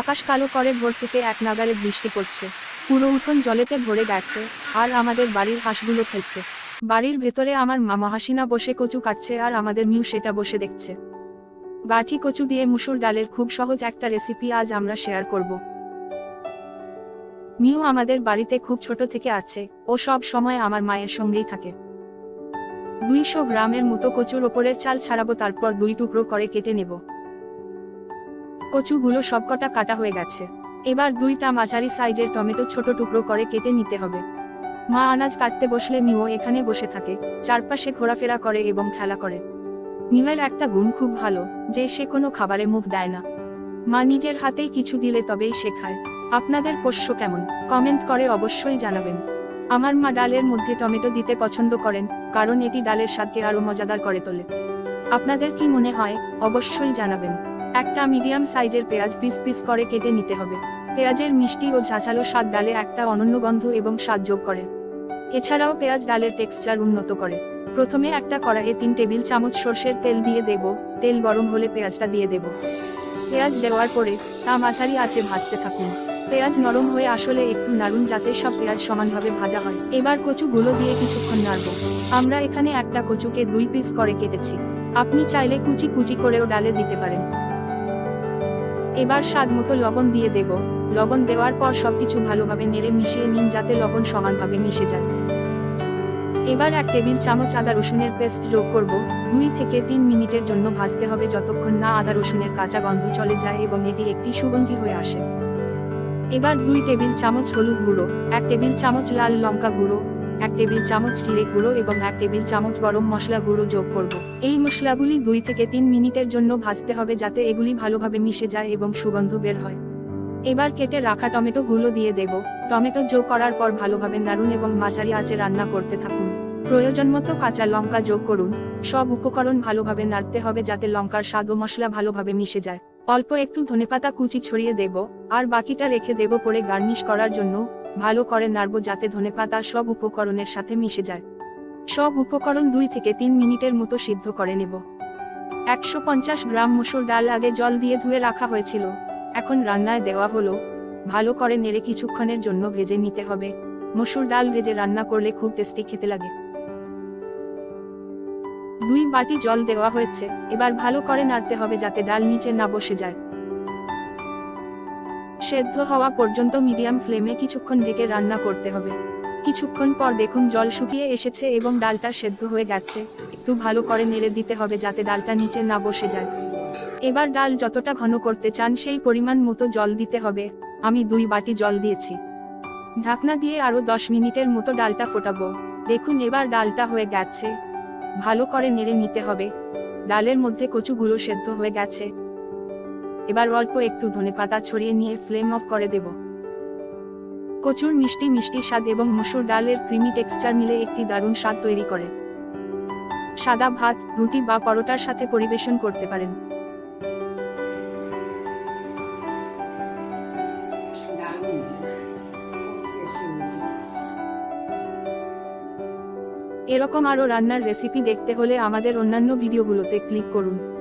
আকাশ কালো করে ভোর থেকে এক নাগারে বৃষ্টি পড়ছে। পুরো উঠোন জলেতে ভরে গেছে, আর আমাদের বাড়ির হাঁসগুলো খেলছে। বাড়ির ভেতরে আমার মামা হাসিনা বসে কচু কাটছে আর আমাদের মিউ সেটা বসে দেখছে। গাঠি কচু দিয়ে মুসুর ডালের খুব সহজ একটা রেসিপি আজ আমরা শেয়ার করব। মিউ আমাদের বাড়িতে খুব ছোট থেকে আছে, ও সব সময় আমার মায়ের সঙ্গেই থাকে। দুইশো গ্রামের মতো কচুর ওপরের চাল ছাড়াবো, তারপর দুই টুকরো করে কেটে নেব। কচুগুলো সবকটা কাটা হয়ে গেছে। এবার দুইটা মাঝারি সাইজের টমেটো ছোট টুকরো করে কেটে নিতে হবে। মা আনাজ কাটতে বসলে মিও এখানে বসে থাকে, চারপাশে ঘোরাফেরা করে এবং খেলা করে। মিমের একটা গুণ খুব ভালো, যে সে কোনো খাবারে মুখ দেয় না। মা নিজের হাতেই কিছু দিলে তবেই সে খায়। আপনাদের পোষ্য কেমন? কমেন্ট করে অবশ্যই জানাবেন। আমার মা ডালের মধ্যে টমেটো দিতে পছন্দ করেন, কারণ এটি ডালের স্বাদকে আরও মজাদার করে তোলে। আপনাদের কি মনে হয়? অবশ্যই জানাবেন। একটা মিডিয়াম সাইজের পেঁয়াজ পিস পিস করে কেটে নিতে হবে। পেঁয়াজের মিষ্টি ও ঝাঁঝালো স্বাদ ডালে একটা অনন্য গন্ধ এবং স্বাদ যোগ করে। এছাড়াও পেঁয়াজ ডালের টেক্সচার উন্নত করে। প্রথমে একটা কড়াইয়ে তিন টেবিল চামচ সর্ষের তেল দিয়ে দেব। তেল গরম হলে পেঁয়াজটা দিয়ে দেব। পেঁয়াজ দেওয়ার পরে তা মাঝারি আঁচে ভাজতে থাকুন। পেঁয়াজ নরম হয়ে আসলে একটু নাড়ুন যাতে সব পেঁয়াজ সমানভাবে ভাজা হয়। এবার কচুগুলো দিয়ে কিছুক্ষণ নাড়ব। আমরা এখানে একটা কচুকে দুই পিস করে কেটেছি। আপনি চাইলে কুচি কুচি করেও ডালে দিতে পারেন। এবার স্বাদ মতো লবণ দিয়ে দেব। লবণ দেওয়ার পর সবকিছু ভালোভাবে নেড়ে মিশিয়ে নিন যাতে লবণ সমানভাবে মিশে যায়। এবার এক টেবিল চামচ আদা রসুনের পেস্ট যোগ করব। দুই থেকে তিন মিনিটের জন্য ভাজতে হবে যতক্ষণ না আদা রসুনের কাঁচা গন্ধ চলে যায় এবং এটি একটি সুগন্ধি হয়ে আসে। এবার দুই টেবিল চামচ হলুদ গুঁড়ো, এক টেবিল চামচ লাল লঙ্কা গুঁড়ো এক টেবিল চামচ জিরে গুঁড়ো এবং এক টেবিল চামচ গরম মশলা গুঁড়ো যোগ করব। এই মশলাগুলি দুই থেকে তিন মিনিটের জন্য ভাজতে হবে যাতে এগুলি ভালোভাবে মিশে যায় এবং সুগন্ধ বের হয়। এবার কেটে রাখা টমেটো গুলো দিয়ে দেব। টমেটো যোগ করার পর ভালোভাবে নাড়ুন এবং মাঝারি আঁচে রান্না করতে থাকুন। প্রয়োজন মতো কাঁচা লঙ্কা যোগ করুন। সব উপকরণ ভালোভাবে নাড়তে হবে যাতে লঙ্কার স্বাদ ও মশলা ভালোভাবে মিশে যায়। অল্প একটু ধনেপাতা কুচি ছড়িয়ে দেব। আর বাকিটা রেখে দেব পরে গার্নিশ করার জন্য। ভালো করে নাড়বো যাতে ধনেপাতা সব উপকরণের সাথে মিশে যায়। সব উপকরণ দুই থেকে তিন মিনিটের মতো সিদ্ধ করে নেব। একশো পঞ্চাশ গ্রাম মসুর ডাল আগে জল দিয়ে ধুয়ে রাখা হয়েছিল। এখন রান্নায় দেওয়া হলো। ভালো করে নেড়ে কিছুক্ষণের জন্য ভেজে নিতে হবে। মসুর ডাল ভেজে রান্না করলে খুব টেস্টি খেতে লাগে। দুই বাটি জল দেওয়া হয়েছে। এবার ভালো করে নাড়তে হবে যাতে ডাল নিচে না বসে যায়। সেদ্ধ হওয়া পর্যন্ত মিডিয়াম ফ্লেমে কিছুক্ষণ ঢেকে রান্না করতে হবে। কিছুক্ষণ পর দেখুন জল শুকিয়ে এসেছে এবং ডালটা সেদ্ধ হয়ে গেছে। একটু ভালো করে নেড়ে দিতে হবে যাতে ডালটা নিচে না বসে যায়। এবার ডাল যতটা ঘন করতে চান সেই পরিমাণ মতো জল দিতে হবে। আমি দুই বাটি জল দিয়েছি। ঢাকনা দিয়ে আরও দশ মিনিটের মতো ডালটা ফোটাবো। দেখুন এবার ডালটা হয়ে গেছে। ভালো করে নেড়ে নিতে হবে। ডালের মধ্যে কচুগুলো সেদ্ধ হয়ে গেছে। এবার অল্প একটু ধনেপাতা ছড়িয়ে নিয়ে ফ্লেম অফ করে দেব। কচুর মিষ্টি মিষ্টি স্বাদ এবং মসুর ডালের ক্রিমি টেক্সচার মিলে একটি দারুণ স্বাদ তৈরি করে। সাদা ভাত, রুটি বা পরোটার সাথে পরিবেশন করতে পারেন। এরকম আরও রান্নার রেসিপি দেখতে হলে আমাদের অন্যান্য ভিডিওগুলোতে ক্লিক করুন।